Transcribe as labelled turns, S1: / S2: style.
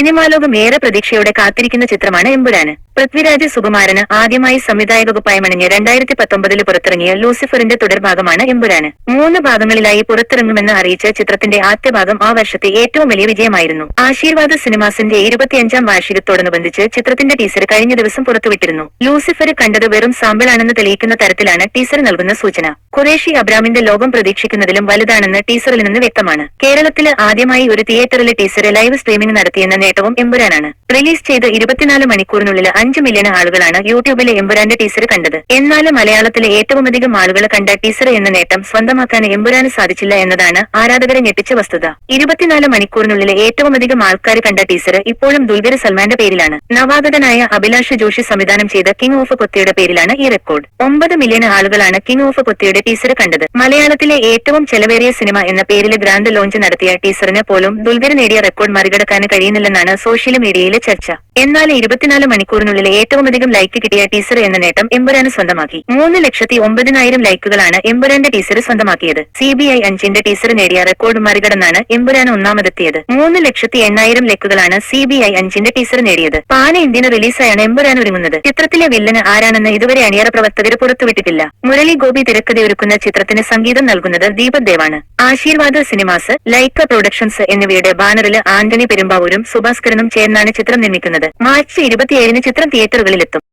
S1: സിനിമാലോകം ഏറെ പ്രതീക്ഷയോടെ കാത്തിരിക്കുന്ന ചിത്രമാണ് എമ്പുരാന്. പൃഥ്വിരാജ് സുകുമാരന് ആദ്യമായി സംവിധായക കുപ്പായമണിഞ്ഞ് രണ്ടായിരത്തി പത്തൊമ്പതിൽ പുറത്തിറങ്ങിയ ലൂസിഫറിന്റെ തുടർഭാഗമാണ് എമ്പുരാന്. മൂന്ന് ഭാഗങ്ങളിലായി പുറത്തിറങ്ങുമെന്ന് അറിയിച്ച ചിത്രത്തിന്റെ ആദ്യ ഭാഗം ആ വർഷത്തെ ഏറ്റവും വലിയ വിജയമായിരുന്നു. ആശീർവാദ സിനിമാസിന്റെ ഇരുപത്തിയഞ്ചാം വാർഷികത്തോടനുബന്ധിച്ച് ചിത്രത്തിന്റെ ടീസർ കഴിഞ്ഞ ദിവസം പുറത്തുവിട്ടിരുന്നു. ലൂസിഫർ കണ്ടത് വെറും സാമ്പിളാണെന്ന് തെളിയിക്കുന്ന തരത്തിലാണ് ടീസർ നൽകുന്ന സൂചന. ഖുറേഷി അബ്രാമിന്റെ ലോകം പ്രതീക്ഷിക്കുന്നതിലും വലുതാണെന്ന് ടീസറിൽ നിന്ന് വ്യക്തമാണ്. കേരളത്തിൽ ആദ്യമായി ഒരു തിയേറ്ററിലെ ടീസർ ലൈവ് സ്ട്രീമിംഗ് നടത്തിയെന്ന നേട്ടവും എമ്പുരാനാണ്. റിലീസ് ചെയ്ത് ഇരുപത്തിനാല് മണിക്കൂറിനുള്ളിൽ അഞ്ച് മില്യൺ ആളുകളാണ് യൂട്യൂബിലെ എമ്പുരാന്റെ ടീസർ കണ്ടത്. എന്നാലും മലയാളത്തിലെ ഏറ്റവുമധികം ആളുകൾ കണ്ട ടീസർ എന്ന നേട്ടം സ്വന്തമാക്കാൻ എമ്പുരാന് സാധിച്ചില്ല എന്നതാണ് ആരാധകരെ ഞെട്ടിച്ച വസ്തുത. ഇരുപത്തിനാല് മണിക്കൂറിനുള്ളിലെ ഏറ്റവുമധികം ആൾക്കാർ കണ്ട ടീസർ ഇപ്പോഴും ദുൽഖർ സൽമാന്റെ പേരിലാണ്. നവാഗതനായ അഭിലാഷ് ജോഷി സംവിധാനം ചെയ്ത കിങ് ഓഫ് കൊത്തിയുടെ പേരിലാണ് ഈ റെക്കോർഡ് ഒമ്പത് മില്യൺ ആളുകളാണ് കിങ് ഓഫ് കൊത്തിയുടെ ടീസർ കണ്ടത്. മലയാളത്തിലെ ഏറ്റവും ചെലവേറിയ സിനിമ എന്ന പേരിൽ ഗ്രാൻഡ് ലോഞ്ച് നടത്തിയ ടീസറിന് പോലും ദുൽഖർ നേടിയ റെക്കോർഡ് മറികടക്കാൻ കഴിയുന്നില്ലെന്നാണ് സോഷ്യൽ മീഡിയയിലെ ചർച്ച. എന്നാൽ ഇരുപത്തിനാല് മണിക്കൂറിനുള്ളിൽ ഏറ്റവുമധികം ലൈക്ക് കിട്ടിയ ടീസർ എന്ന നേട്ടം എമ്പുരാന് സ്വന്തമാക്കി. മൂന്ന് ലക്ഷത്തി ഒമ്പതിനായിരം ലൈക്കുകളാണ് എമ്പുരാന്റെ ടീസർ സ്വന്തമാക്കിയത്. സി ബി ഐ അഞ്ചിന്റെ ടീസർ നേടിയ റെക്കോർഡ് മറികടന്നാണ് എമ്പുരാൻ ഒന്നാമതെത്തിയത്. മൂന്ന് ലക്ഷത്തി എണ്ണായിരം ലൈക്കുകളാണ് സി ബി ഐ അഞ്ചിന്റെ ടീസർ നേടിയത്. പാന ഇന്ത്യന് റിലീസായാണ് എമ്പുരാൻ ഒരുങ്ങുന്നത്. ചിത്രത്തിലെ വില്ലന് ആരാണെന്ന് ഇതുവരെ അണിയറ പ്രവർത്തകർ പുറത്തുവിട്ടിട്ടില്ല. മുരളി ഗോപി തിരക്കഥയൊരുക്കുന്ന ചിത്രത്തിന് സംഗീതം നൽകുന്നത് ദീപക് ദേവാണ്. ആശീർവാദ സിനിമാസ് ലൈക്ക പ്രൊഡക്ഷൻസ് എന്നിവയുടെ ബാനറിൽ ആന്റണി പെരുമ്പാവൂരും സുഭാസ്കരനും ചേർന്നാണ് ചിത്രം നിർമ്മിക്കുന്നത്. മാർച്ച് ഇരുപത്തിയേഴിന് ചിത്രം തിയേറ്ററുകളിലെത്തും